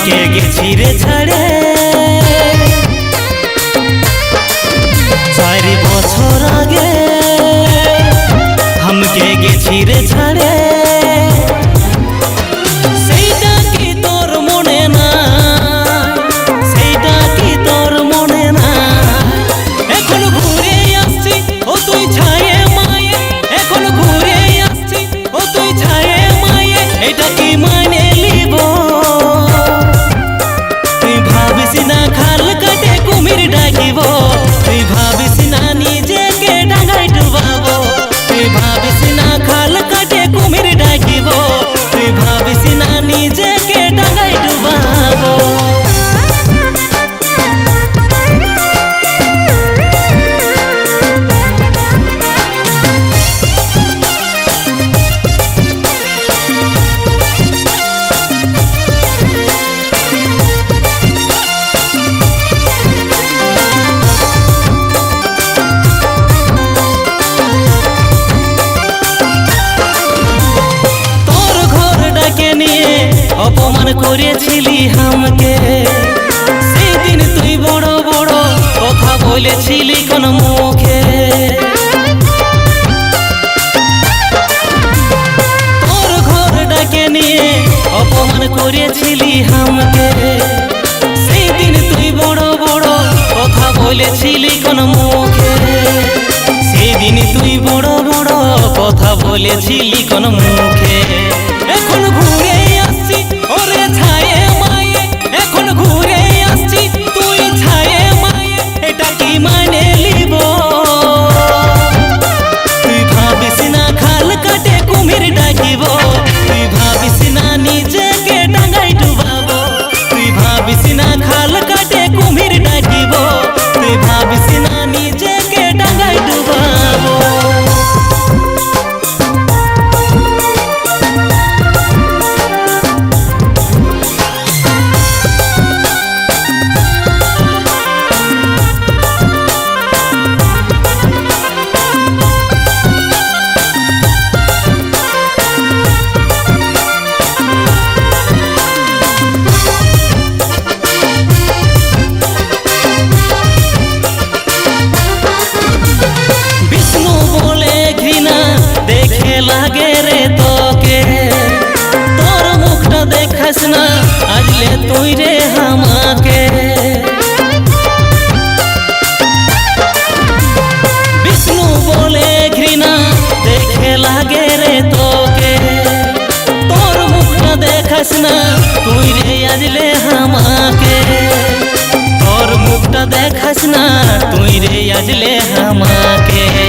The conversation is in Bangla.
हमके গেছি রে ছাড়ে চারি বছর আগে हमके গেছি রে ছাড়ে করেছিলি আমাকে সেই দিন তুই বড় বড় কথা বলেছিলি কোন মুখে। তোর ঘর ডাকে নিয়ে অপমান করেছিলি আমাকে সেই দিন তুই বড় বড় কথা বলেছিলি কোন মুখে। সেদিন তুই বড় বড় কথা বলেছিলি কোন মুখে। लागे रे तो के तोर मुखटा देखस ना आज ले तुई रे हमा के विष्णु बोले, घृणा, देखे लागे रे तो के तोर मुखटा देखस ना, तुई रे आजले हमा के तोर मुखटा देखस ना, तुई रे आजले हमा के